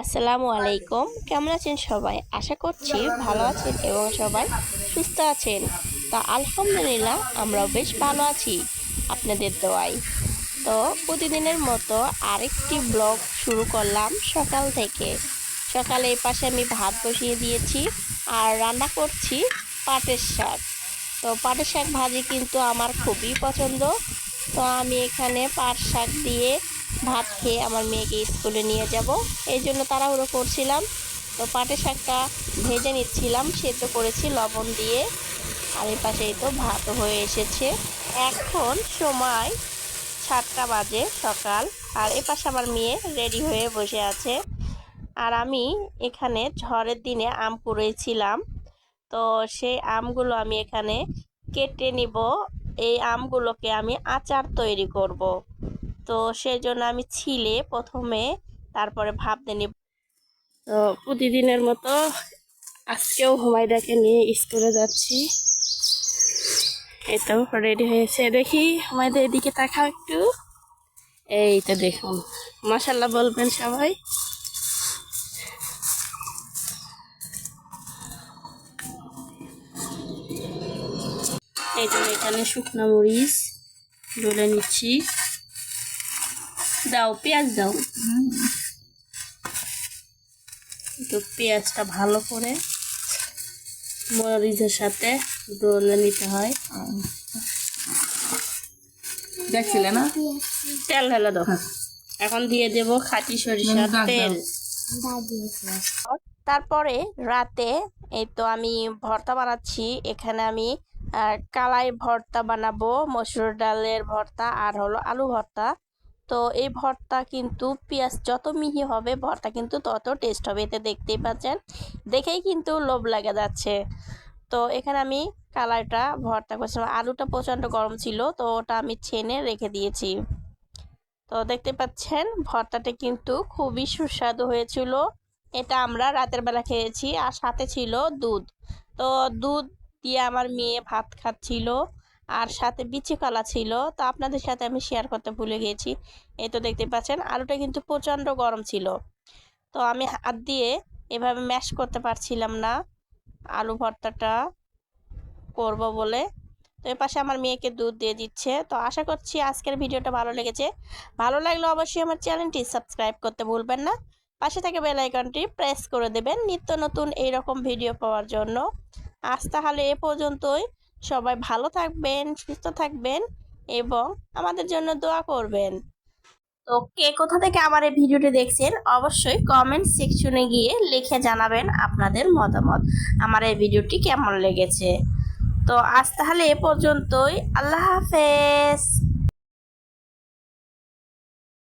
আসসালামু আলাইকুম। কেমন আছেন সবাই? আশা করছি ভালো আছেন এবং সবাই সুস্থ আছেন। তা আলহামদুলিল্লাহ আমরাও বেশ ভালো আছি আপনাদের দোয়ায়। তো প্রতিদিনের মতো আরেকটি ব্লগ শুরু করলাম সকাল থেকে। সকালে এই পাশে আমি ভাত বসিয়ে দিয়েছি আর রান্না করছি পাটের শাক। তো পাটের শাক ভাজি কিন্তু আমার খুবই পছন্দ। তো আমি এখানে পাট শাক দিয়ে ভাত খেয়ে আমার মেয়েকে স্কুলে নিয়ে যাব। এই জন্য তাড়াহুড়ো করছিলাম। তো পাটের শাকটা ভেজে নিচ্ছিলাম, সেদ্ধ করেছি লবণ দিয়ে। আর এই পাশে তো ভাত হয়ে এসেছে। এখন সময় সাতটা বাজে সকাল। আর এ পাশে আমার মেয়ে রেডি হয়ে বসে আছে। আর আমি এখানে ঝড়ের দিনে আম কুড়িয়েছিলাম তো সেই আমগুলো আমি এখানে কেটে নিব। এই আমগুলোকে আমি আচার তৈরি করব। তো সেই জন্য আমি ছিলে প্রথমে, তারপরে ভাবতে নিব। তো প্রতিদিনের মতো আজকেও হুমায়দাকে নিয়ে স্কুলে যাচ্ছি। এই তো রেডি হয়েছে। দেখি হুমায়দা এদিকে তাকাও একটু। এই তো দেখুন মাসাল্লাহ বলবেন সবাই। এই তো এখানে শুকনো মরিচ ডলে নিচ্ছি। দাও পেঁয়াজ দাও। তো পেঁয়াজটা ভালো করে মরিচের সাথে ডলে নিতে হয়। দেখছিলে না? তেল ঢেলে দাও। এখন দিয়ে দেব খাঁটি সরিষার। তেল। তারপরে রাতে এই তো আমি ভর্তা বানাচ্ছি। এখানে আমি কালাই ভর্তা বানাবো মসুর ডালের ভর্তা আর হলো আলু ভর্তা। তো এই ভর্তা কিন্তু পেঁয়াজ যত মিহি হবে, ভর্তা কিন্তু তত টেস্ট হবে। এতে দেখতেই পাচ্ছেন, দেখেই কিন্তু লোভ লাগে যাচ্ছে। তো এখানে আমি কালারটা ভর্তা করছিলাম। আলুটা প্রচণ্ড গরম ছিল, তো ওটা আমি ছেনে রেখে দিয়েছি। তো দেখতে পাচ্ছেন, ভর্তাটা কিন্তু খুবই সুস্বাদু হয়েছিল। এটা আমরা রাতের বেলা খেয়েছি, আর সাথে ছিল দুধ। তো দুধ দিয়ে আমার মেয়ে ভাত খাচ্ছিল। আর সাথে বিচি কলা ছিল, তো আপনাদের সাথে আমি শেয়ার করতে ভুলে গিয়েছি। এই তো দেখতে পাচ্ছেন, আলুটা কিন্তু প্রচণ্ড গরম ছিল। তো আমি হাত দিয়ে এভাবে ম্যাশ করতে পারছিলাম না, আলু ভর্তাটা করব বলে। তো এ পাশে আমার মেয়েকে দুধ দিয়ে দিচ্ছে। তো আশা করছি আজকের ভিডিওটা ভালো লেগেছে। ভালো লাগলে অবশ্যই আমার চ্যানেলটি সাবস্ক্রাইব করতে ভুলবেন না। পাশে থেকে বেল আইকনটি প্রেস করে দেবেন নিত্য নতুন এইরকম ভিডিও পাওয়ার জন্য। আজ তাহলে এ পর্যন্তই। সবাই ভালো থাকবেন, সুস্থ থাকবেন এবং আমাদের জন্য দোয়া করবেন। তো কে কোথা থেকে আমার এই ভিডিওটি দেখছেন, অবশ্যই কমেন্ট সেকশনে গিয়ে লিখে জানাবেন আপনাদের মতামত, আমার এই ভিডিওটি কেমন লেগেছে। তো আজ তাহলে এ পর্যন্তই, আল্লাহ হাফেজ।